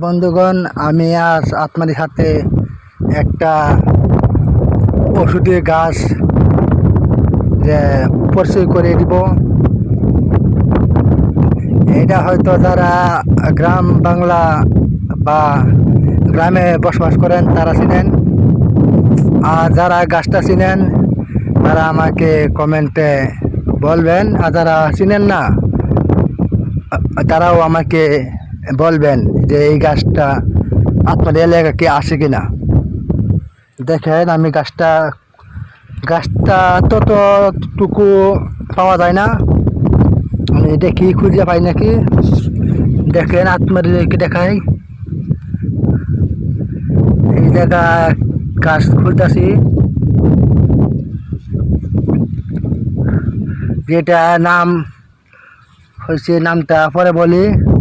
বন্ধুগণ, আমি আজ আপনাদের সাথে একটা ওষুধের গাছ যে পরিচয় করে দিব। এটা হয়তো যারা গ্রাম বাংলা বা গ্রামে বসবাস করেন, তারা চিনেন। আর যারা গাছটা চিনেন, তারা আমাকে কমেন্টে বলবেন। আর যারা চিনেন না, তারাও আমাকে বলবেন যে এই গাছটা আপনাদের এলাকা কি আছে কিনা? দেখেন আমি গাছটা গাছটা ততটুকু পাওয়া যায় না। আমি দেখি খুঁজে পাই নাকি? দেখেন আপনাদেরকে দেখাই। এই জায়গা গাছ খুঁজতেছি। যেটা নাম হয়েছে, নামটা পরে বলি।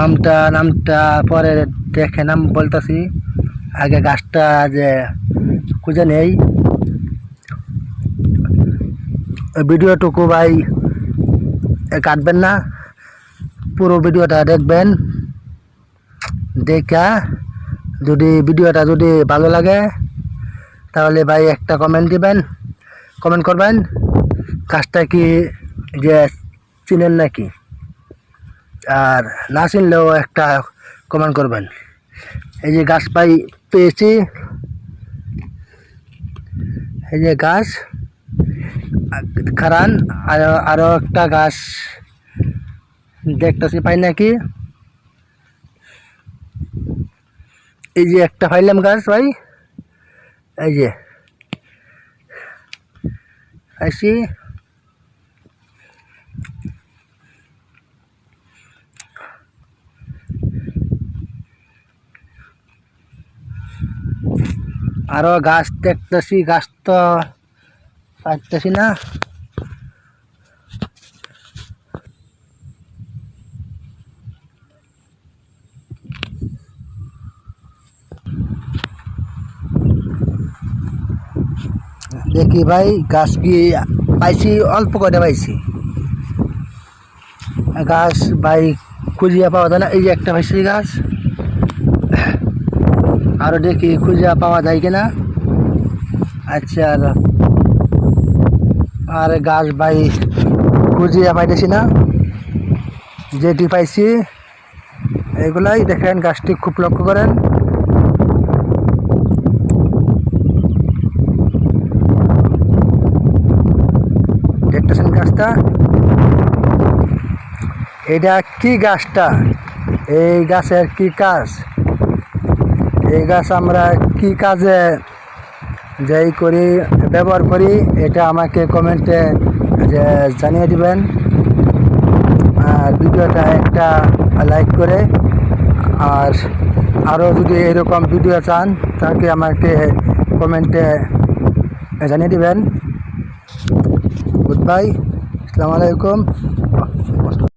নামটা নামটা পরে দেখে নাম বলতেছি। আগে গাছটা যে খুঁজে নেই। ভিডিওটুকু ভাই কাটবেন না। পুরো ভিডিওটা দেখবেন। দেখা, যদি ভিডিওটা যদি ভালো লাগে, তাহলে ভাই একটা কমেন্ট দিবেন। কমেন্ট করবেন কাজটা কি যে চিনেন নাকি? আর না চিনলেও একটা কমেন্ট করবেন। এই যে গাছ পাই পেয়েছি। এই যে গাছ, খারান, আর আরও একটা গাছ দেখতেছি, পাই নাকি? এই যে একটা পাইলাম গাছ ভাই। এই যে আসি আরও গাছ দেখতেছি, গাছ তো পাইতেছি না। দেখি ভাই, গাছ কি পাইছি, অল্প করে পাইছি। গাছ ভাই খুঁজিয়া পাওয়া যায় না, এই যে একটা পাইছি গাছ। আরও দেখি খুঁজিয়া পাওয়া যায় কিনা। আচ্ছা আর আর গাছ ভাই খুঁজিয়া পাইতেছি না। যেটি পাইছি, এগুলাই দেখেন, গাছটি খুব লক্ষ্য করেন। দেখতেছেন গাছটা? এটা কি গাছটা? এই গাছের কি কাজ? এই গাছ আমরা কি কাজে যেই করি, ব্যবহার করি, এটা আমাকে কমেন্টে যে জানিয়ে দিবেন। আর ভিডিওটা একটা লাইক করে, আর আরও যদি এরকম ভিডিও চান, তাকে আমাকে কমেন্টে জানিয়ে দিবেন। গুড বাই আসসালামু আলাইকুম।